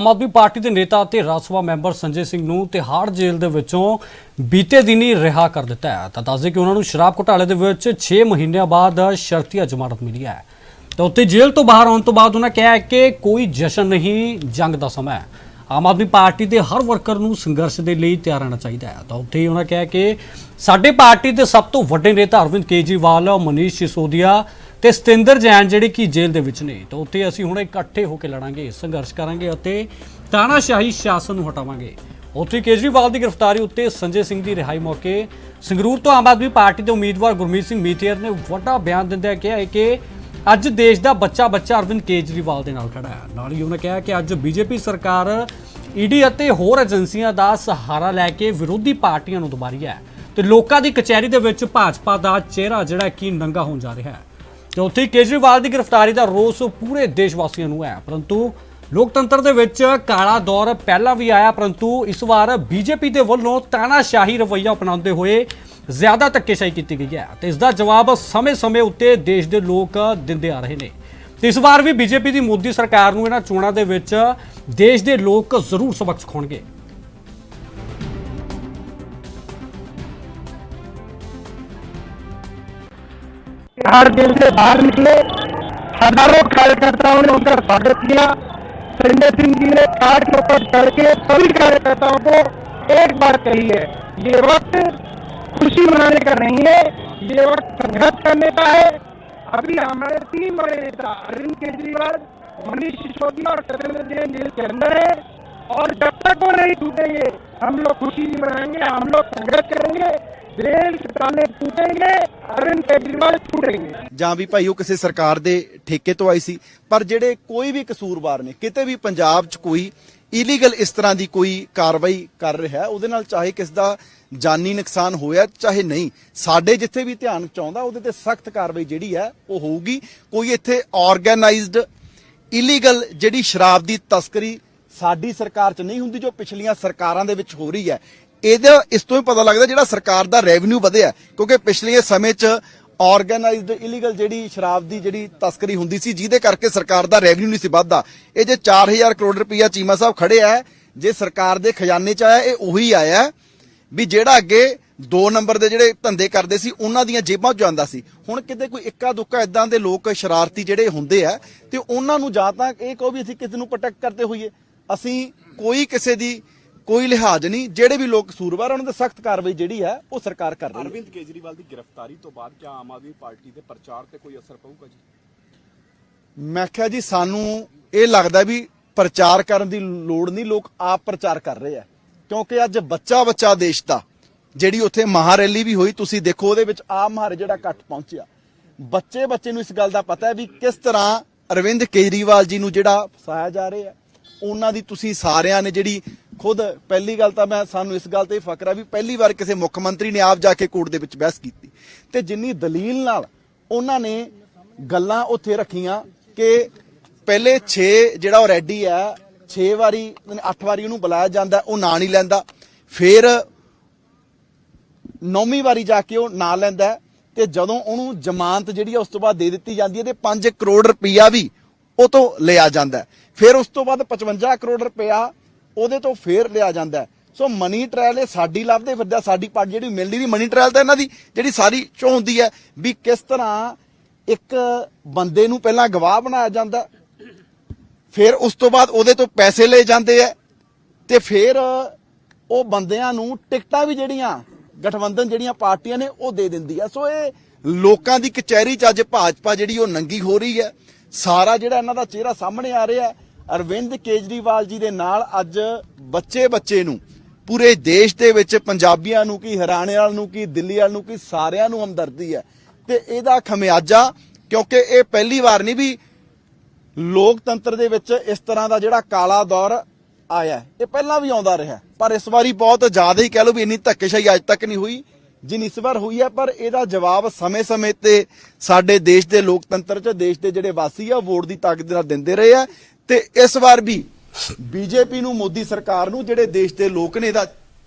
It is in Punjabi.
ਆਮ ਆਦਮੀ ਪਾਰਟੀ ਦੇ ਨੇਤਾ ਅਤੇ ਰਾਜ ਸਭਾ ਮੈਂਬਰ ਸੰਜੇ ਸਿੰਘ ਨੂੰ ਤਿਹਾੜ ਜੇਲ੍ਹ ਦੇ ਵਿੱਚੋਂ ਬੀਤੇ ਦਿਨੀ ਰਿਹਾ ਕਰ ਦਿੱਤਾ ਹੈ। ਤਾਂ ਦੱਸਦੇ ਕਿ ਉਹਨਾਂ ਨੂੰ ਸ਼ਰਾਬ ਘੁਟਾਲੇ ਦੇ ਵਿੱਚ 6 ਮਹੀਨਿਆਂ ਬਾਅਦ ਸ਼ਰਤੀਆ ਜ਼ਮਾਨਤ ਮਿਲੀ ਹੈ। ਤਾਂ ਉੱਥੇ ਜੇਲ੍ਹ ਤੋਂ ਬਾਹਰ ਆਉਣ ਤੋਂ ਬਾਅਦ ਉਹਨਾਂ ਕਿਹਾ ਕਿ ਕੋਈ ਜਸ਼ਨ ਨਹੀਂ, ਜੰਗ ਦਾ ਸਮਾਂ ਹੈ। ਆਮ ਆਦਮੀ ਪਾਰਟੀ ਦੇ ਹਰ ਵਰਕਰ ਨੂੰ ਸੰਘਰਸ਼ ਦੇ ਲਈ ਤਿਆਰ ਰਹਿਣਾ ਚਾਹੀਦਾ ਹੈ। ਤਾਂ ਉੱਥੇ ਹੀ ਉਹਨਾਂ ਕਿਹਾ ਕਿ ਸਾਡੇ ਪਾਰਟੀ ਦੇ ਸਭ ਤੋਂ ਵੱਡੇ ਨੇਤਾ ਅਰਵਿੰਦ ਕੇਜਰੀਵਾਲ, ਮਨੀਸ਼ ਸਿਸੋਦੀਆ ਤੇ ਸਤਿੰਦਰ ਜੈਨ ਜਿਹੜੇ ਕਿ ਜੇਲ੍ਹ ਦੇ ਵਿੱਚ ਨੇ, ਤਾਂ ਉੱਥੇ ਅਸੀਂ ਹੁਣ ਇਕੱਠੇ ਹੋ ਕੇ ਲੜਾਂਗੇ, ਸੰਘਰਸ਼ ਕਰਾਂਗੇ ਅਤੇ ਤਾਨਾਸ਼ਾਹੀ ਸ਼ਾਸਨ ਨੂੰ ਹਟਾਵਾਂਗੇ। ਉੱਥੇ ਕੇਜਰੀਵਾਲ ਦੀ ਗ੍ਰਿਫਤਾਰੀ ਉੱਤੇ ਸੰਜੇ ਸਿੰਘ ਦੀ ਰਿਹਾਈ ਮੌਕੇ ਸੰਗਰੂਰ ਤੋਂ ਆਮ ਆਦਮੀ ਪਾਰਟੀ ਦੇ ਉਮੀਦਵਾਰ ਗੁਰਮੀਤ ਸਿੰਘ ਮੀਤੇਰ ਨੇ ਵੱਡਾ ਬਿਆਨ ਦਿੰਦਿਆਂ ਕਿਹਾ ਹੈ ਕਿ ਅੱਜ ਦੇਸ਼ ਦਾ ਬੱਚਾ ਬੱਚਾ ਅਰਵਿੰਦ ਕੇਜਰੀਵਾਲ ਦੇ ਨਾਲ ਖੜਾ ਹੈ। ਨਾਲ ਹੀ ਉਹਨਾਂ ਕਿਹਾ ਕਿ ਅੱਜ ਬੀਜੇਪੀ ਸਰਕਾਰ ਈਡੀ ਅਤੇ ਹੋਰ ਏਜੰਸੀਆਂ ਦਾ ਸਹਾਰਾ ਲੈ ਕੇ ਵਿਰੋਧੀ ਪਾਰਟੀਆਂ ਨੂੰ ਦੁਬਾਰੀ ਹੈ ਤੇ ਲੋਕਾਂ ਦੀ ਕਚਹਿਰੀ ਦੇ ਵਿੱਚ ਭਾਜਪਾ ਦਾ ਚਿਹਰਾ ਜਿਹੜਾ ਕਿ ਨੰਗਾ ਹੋਣ ਜਾ ਰਿਹਾ ਹੈ। ਤੇ ਉੱਥੇ ਕੇਜਰੀਵਾਲ ਦੀ ਗ੍ਰਿਫਤਾਰੀ ਦਾ ਰੋਸ ਪੂਰੇ ਦੇਸ਼ ਵਾਸੀਆਂ ਨੂੰ ਹੈ। ਪਰੰਤੂ ਲੋਕਤੰਤਰ ਦੇ ਵਿੱਚ ਕਾਲਾ ਦੌਰ ਪਹਿਲਾਂ ਵੀ ਆਇਆ, ਪਰੰਤੂ ਇਸ ਵਾਰ ਬੀਜੇਪੀ ਦੇ ਵੱਲੋਂ ਤਾਨਾਸ਼ਾਹੀ ਰਵੱਈਆ ਅਪਣਾਉਂਦੇ ਹੋਏ ਜ਼ਿਆਦਾ ਧੱਕੇਸ਼ਾਹੀ ਕੀਤੀ ਗਈ ਹੈ ਤੇ ਇਸ ਦਾ ਜਵਾਬ ਸਮੇਂ-ਸਮੇਂ ਉੱਤੇ ਦੇਸ਼ ਦੇ ਲੋਕ ਦਿੰਦੇ ਆ ਰਹੇ ਨੇ। ਤੇ ਇਸ ਵਾਰ ਵੀ ਬੀਜੇਪੀ ਦੀ ਮੋਦੀ ਸਰਕਾਰ ਨੂੰ ਇਹਨਾਂ ਚੋਣਾਂ ਦੇ ਵਿੱਚ ਦੇਸ਼ ਦੇ ਲੋਕ ਜ਼ਰੂਰ ਸਬਕ ਸਿਖਾਉਣਗੇ। हर जेल से बाहर निकले। हज़ारों कार्यकर्ताओं ने उनका स्वागत किया। संजय सिंह जी ने कार के ऊपर चढ़ के सभी कार्यकर्ताओं को एक बात कही है, ये वक्त खुशी मनाने का नहीं है, ये वक्त संघर्ष करने का है। अभी हमारे तीन बड़े नेता, अरविंद केजरीवाल, मनीष सिसोदिया और सत्येंद्र जैन जेल के अंदर है। और जब तक वो नहीं छूटेंगे हम लोग खुशी नहीं मनाएंगे हम लोग संघर्ष करेंगे जेल के ताले टूटेंगे अरविंद केजरीवाल छूटेंगे ਜਾਂ ਵੀ ਭਾਈ ਉਹ ਕਿਸੇ ਸਰਕਾਰ ਦੇ ਠੇਕੇ ਤੋਂ ਆਈ ਸੀ ਪਰ ਜਿਹੜੇ ਕੋਈ ਵੀ ਕਸੂਰਵਾਰ ਨੇ ਕਿਤੇ ਵੀ ਪੰਜਾਬ 'ਚ ਕੋਈ ਇਲੀਗਲ ਇਸ ਤਰ੍ਹਾਂ ਦੀ ਕੋਈ ਕਾਰਵਾਈ ਕਰ ਰਿਹਾ ਹੈ, ਉਹਦੇ ਨਾਲ ਚਾਹੇ ਕਿਸ ਦਾ ਜਾਨੀ ਨੁਕਸਾਨ ਹੋਇਆ ਚਾਹੇ ਨਹੀਂ ਸਾਡੇ ਜਿੱਥੇ ਵੀ ਧਿਆਨ ਚਾਹੁੰਦਾ ਉਹਦੇ ਤੇ ਸਖਤ ਕਾਰਵਾਈ ਜਿਹੜੀ ਹੈ ਉਹ ਹੋਊਗੀ ਕੋਈ ਇੱਥੇ ਆਰਗੇਨਾਈਜ਼ਡ ਇਲੀਗਲ ਜਿਹੜੀ ਸ਼ਰਾਬ ਦੀ ਤਸਕਰੀ ਸਾਡੀ ਸਰਕਾਰ 'ਚ ਨਹੀਂ ਹੁੰਦੀ ਜੋ ਪਿਛਲੀਆਂ ਸਰਕਾਰਾਂ ਦੇ ਵਿੱਚ ਹੋ ਰਹੀ ਹੈ। ਇਹਦਾ ਇਸ ਤੋਂ ਹੀ ਪਤਾ ਲੱਗਦਾ ਜਿਹੜਾ ਸਰਕਾਰ ਦਾ ਰੈਵਨਿਊ ਵਧਿਆ ਕਿਉਂਕਿ ਪਿਛਲੇ ਸਮੇਂ 'ਚ ਆਰਗੇਨਾਈਜ਼ਡ ਇਲੀਗਲ ਜਿਹੜੀ ਸ਼ਰਾਬ ਦੀ ਜਿਹੜੀ ਤਸਕਰੀ ਹੁੰਦੀ ਸੀ, ਜਿਹਦੇ ਕਰਕੇ ਸਰਕਾਰ ਦਾ ਰੈਵਨਿਊ ਨਹੀਂ ਸੀ ਵੱਧਦਾ। ਇਹ ਜੇ 4000 ਕਰੋੜ ਰੁਪਈਆ ਚੀਮਾ ਸਾਹਿਬ ਖੜੇ ਆ ਜੇ ਸਰਕਾਰ ਦੇ ਖਜ਼ਾਨੇ 'ਚ ਆਇਆ, ਇਹ ਉਹੀ ਆਇਆ ਵੀ ਜਿਹੜਾ ਅੱਗੇ 2 ਨੰਬਰ ਦੇ ਜਿਹੜੇ ਧੰਦੇ ਕਰਦੇ ਸੀ, ਉਹਨਾਂ ਦੀਆਂ ਜੇਬਾਂ 'ਚ ਜਾਂਦਾ ਸੀ। ਹੁਣ ਕਿਤੇ ਕੋਈ ਇੱਕਾ ਦੁੱਕਾ ਇਦਾਂ ਦੇ ਲੋਕ ਸ਼ਰਾਰਤੀ ਜਿਹੜੇ ਹੁੰਦੇ ਆ, ਤੇ ਉਹਨਾਂ ਨੂੰ ਜਾਂ ਤਾਂ ਇਹ ਕਹੋ ਵੀ ਅਸੀਂ ਕਿਸੇ ਨੂੰ ਪ੍ਰੋਟੈਕਟ ਕਰਦੇ ਹੋਈਏ। ਅਸੀਂ ਕੋਈ ਕਿਸੇ ਦੀ ਕੋਈ ਲਿਹਾਜ਼ ਨਹੀਂ ਜਿਹੜੇ ਵੀ ਲੋਕ ਕਸੂਰਵਾਰ ਉਹਨਾਂ ਤੇ ਸਖਤ ਕਾਰਵਾਈ ਜਿਹੜੀ ਹੈ ਉਹ ਸਰਕਾਰ ਕਰ ਰਹੀ ਹੈ। ਅਰਵਿੰਦ ਕੇਜਰੀਵਾਲ ਦੀ ਗ੍ਰਿਫਤਾਰੀ ਤੋਂ ਬਾਅਦ ਕਿਆ ਆਮ ਆਦਮੀ ਪਾਰਟੀ ਦੇ ਪ੍ਰਚਾਰ ਤੇ ਕੋਈ ਅਸਰ ਪਊਗਾ ਜੀ? ਮੈਂ ਕਿਹਾ ਜੀ ਸਾਨੂੰ ਇਹ ਲੱਗਦਾ ਵੀ ਪ੍ਰਚਾਰ ਕਰਨ ਦੀ ਲੋੜ ਨਹੀਂ ਲੋਕ ਆਪ ਪ੍ਰਚਾਰ ਕਰ ਰਹੇ ਆ। ਕਿਉਂਕਿ ਅੱਜ ਬੱਚਾ ਬੱਚਾ ਦੇਸ਼ ਦਾ ਜਿਹੜੀ ਉੱਥੇ ਮਹਾਰੈਲੀ ਵੀ ਹੋਈ ਤੁਸੀਂ ਦੇਖੋ ਉਹਦੇ ਵਿੱਚ ਆਪ ਮਹਾਰੇ ਜਿਹੜਾ ਇਕੱਠ ਪਹੁੰਚਿਆ। ਬੱਚੇ ਬੱਚੇ ਨੂੰ ਇਸ ਗੱਲ ਦਾ ਪਤਾ ਹੈ ਵੀ ਕਿਸ ਤਰ੍ਹਾਂ ਅਰਵਿੰਦ ਕੇਜਰੀਵਾਲ ਜੀ ਨੂੰ ਜਿਹੜਾ ਫਸਾਇਆ ਜਾ ਰਿਹਾ ਹੈ। ਉਹਨਾਂ ਦੀ ਤੁਸੀਂ ਸਾਰਿਆਂ ਨੇ ਜਿਹੜੀ ਖੁਦ ਪਹਿਲੀ ਗੱਲ ਤਾਂ ਮੈਂ ਸਾਨੂੰ ਇਸ ਗੱਲ ਤੇ ਫਕਰ ਆ ਵੀ ਪਹਿਲੀ ਵਾਰ ਕਿਸੇ ਮੁੱਖ ਮੰਤਰੀ ਨੇ ਆਪ ਜਾ ਕੇ ਕੋਰਟ ਦੇ ਵਿੱਚ ਬਹਿਸ ਕੀਤੀ। ਤੇ ਜਿੰਨੀ ਦਲੀਲ ਨਾਲ ਉਹਨਾਂ ਨੇ ਗੱਲਾਂ ਉੱਥੇ ਰੱਖੀਆਂ ਕਿ ਪਹਿਲੇ 6 ਜਿਹੜਾ ਉਹ ਰੈਡੀ ਹੈ 6 ਵਾਰੀ 8 ਵਾਰੀ ਉਹਨੂੰ ਬੁਲਾਇਆ ਜਾਂਦਾ, ਉਹ ਨਾਂ ਨਹੀਂ ਲੈਂਦਾ। ਫਿਰ ਨੌਵੀਂ ਵਾਰੀ ਜਾ ਕੇ ਉਹ ਨਾਂ ਲੈਂਦਾ ਤੇ ਜਦੋਂ ਉਹਨੂੰ ਜ਼ਮਾਨਤ ਜਿਹੜੀ ਆ ਉਸ ਤੋਂ ਬਾਅਦ ਦੇ ਦਿੱਤੀ ਜਾਂਦੀ ਹੈ ਤੇ 5 ਕਰੋੜ ਰੁਪਈਆ ਵੀ ਉਹ ਤੋਂ ਲਿਆ ਜਾਂਦਾ ਫਿਰ ਉਸ ਤੋਂ ਬਾਅਦ 55 ਕਰੋੜ ਰੁਪਇਆ ਉਹਦੇ ਤੋਂ ਫੇਰ ਲਿਆ ਜਾਂਦਾ ਸੋ ਮਨੀ ਟ੍ਰਾਇਲ ਇਹ ਸਾਡੀ ਲੱਭਦੇ ਫਿਰਦਾ ਸਾਡੀ ਪਾਰਟੀ ਜਿਹੜੀ ਮਿਲਦੀ ਦੀ ਮਨੀ ਟ੍ਰਾਇਲ ਤਾਂ ਇਹਨਾਂ ਦੀ ਜਿਹੜੀ ਸਾਰੀ ਚੋਂ ਹੁੰਦੀ ਹੈ ਵੀ ਕਿਸ ਤਰ੍ਹਾਂ ਇੱਕ ਬੰਦੇ ਨੂੰ ਪਹਿਲਾਂ ਗਵਾਹ ਬਣਾਇਆ ਜਾਂਦਾ ਫਿਰ ਉਸ ਤੋਂ ਬਾਅਦ ਉਹਦੇ ਤੋਂ ਪੈਸੇ ਲਏ ਜਾਂਦੇ ਆ ਤੇ ਫਿਰ ਉਹ ਬੰਦਿਆਂ ਨੂੰ ਟਿਕਟਾਂ ਵੀ ਜਿਹੜੀਆਂ ਗਠਬੰਧਨ ਜਿਹੜੀਆਂ ਪਾਰਟੀਆਂ ਨੇ ਉਹ ਦੇ ਦਿੰਦੀ ਆ ਸੋ ਇਹ ਲੋਕਾਂ ਦੀ ਕਚਹਿਰੀ ਚ ਅੱਜ ਭਾਜਪਾ ਜਿਹੜੀ ਉਹ ਨੰਗੀ ਹੋ ਰਹੀ ਹੈ। ਸਾਰਾ ਜਿਹੜਾ ਇਹਨਾਂ ਦਾ ਚਿਹਰਾ ਸਾਹਮਣੇ ਆ ਰਿਹਾ ਅਰਵਿੰਦ ਕੇਜਰੀਵਾਲ ਜੀ ਦੇ ਨਾਲ ਅੱਜ ਬੱਚੇ ਬੱਚੇ ਨੂੰ, ਪੂਰੇ ਦੇਸ਼ ਦੇ ਵਿੱਚ ਪੰਜਾਬੀਆਂ ਨੂੰ ਕੀ, ਹਰਿਆਣੇ ਵਾਲ ਨੂੰ ਕੀ, ਦਿੱਲੀ ਵਾਲ ਨੂੰ ਕੀ, ਸਾਰਿਆਂ ਨੂੰ ਹਮਦਰਦੀ ਹੈ। ਤੇ ਇਹਦਾ ਖਮਿਆਜਾ, ਕਿਉਂਕਿ ਇਹ ਪਹਿਲੀ ਵਾਰ ਨਹੀਂ ਵੀ ਲੋਕਤੰਤਰ ਦੇ ਵਿੱਚ ਇਸ ਤਰ੍ਹਾਂ ਦਾ ਜਿਹੜਾ ਕਾਲਾ ਦੌਰ ਆਇਆ ਇਹ ਪਹਿਲਾਂ ਵੀ ਆਉਂਦਾ ਰਿਹਾ, ਪਰ ਇਸ ਵਾਰੀ ਬਹੁਤ ਜ਼ਿਆਦਾ ਹੀ ਕਹਿ ਲਓ ਵੀ ਇੰਨੀ ਧੱਕੇਸ਼ਾਹੀ ਅੱਜ ਤੱਕ ਨਹੀਂ ਹੋਈ। ਜਿੰਨੀ ਇਸ ਵਾਰ ਹੋਈ ਹੈ ਪਰ ਇਹਦਾ ਜਵਾਬ ਸਮੇਂ-ਸਮੇਂ ਤੇ ਸਾਡੇ ਦੇਸ਼ ਦੇ ਲੋਕਤੰਤਰ 'ਚ, ਦੇਸ਼ ਦੇ ਜਿਹੜੇ ਵਾਸੀ ਆ, ਵੋਟ ਦੀ ਤਾਕਤ ਨਾਲ ਦਿੰਦੇ ਰਹੇ ਆ। ਤੇ ਇਸ ਵਾਰ ਵੀ ਬੀਜੇਪੀ ਨੂੰ, ਮੋਦੀ ਸਰਕਾਰ ਨੂੰ, ਜਿਹੜੇ ਦੇਸ਼ ਦੇ ਲੋਕ ਨੇ, ਇਹਦਾ